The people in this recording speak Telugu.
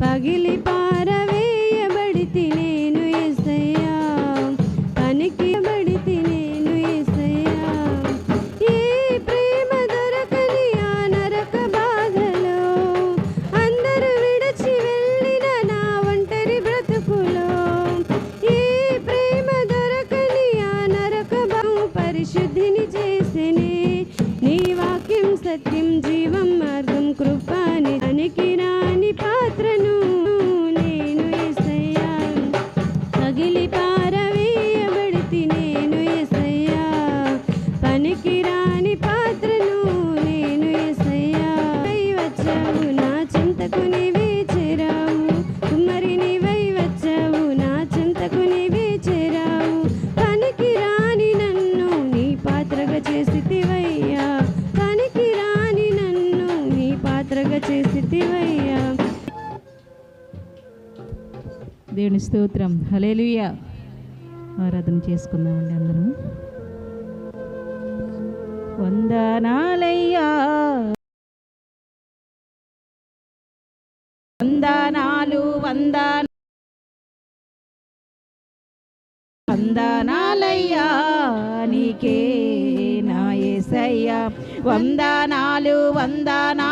పగిలి పారవేయబడితి నేను ఎసయ్యా పనికిబడి నేను ఎసయ్యా ఏ ప్రేమ దొరకని ఆ నరక బాధలో అందరూ విడిచి వెళ్ళిన నా ఒంటరి బ్రతుకులో ఏ ప్రేమ దొరకని ఆ నరక పరిశుద్ధిని చేసినే. నీ వాక్యం సత్యం జీవం మార్గం కృపాని అనికి పగిలి పారవేయబడితి నేను ఎసయ్యా. పనికి రాని పాత్రను నేను ఎసయ్యా. వై వచ్చావు నా చింతకు నీవే చేరావు. కుమ్మరి నీవై వచ్చావు నా చింతకు నీవే చేరావు. పనికి రాని నన్ను నీ పాత్రగా చేసితివయ్యా పనికి రాని నన్ను నీ పాత్రగా చేసితివయ్యా దేవుని స్తోత్రం. హలేలుయా ఆరాధన చేసుకుందామండి అందరం వందనాలయ్యా. వందనాలు వందన వందనాలయ్యా. నీకే నా ఏసయ్యా. వందనాలు వందనా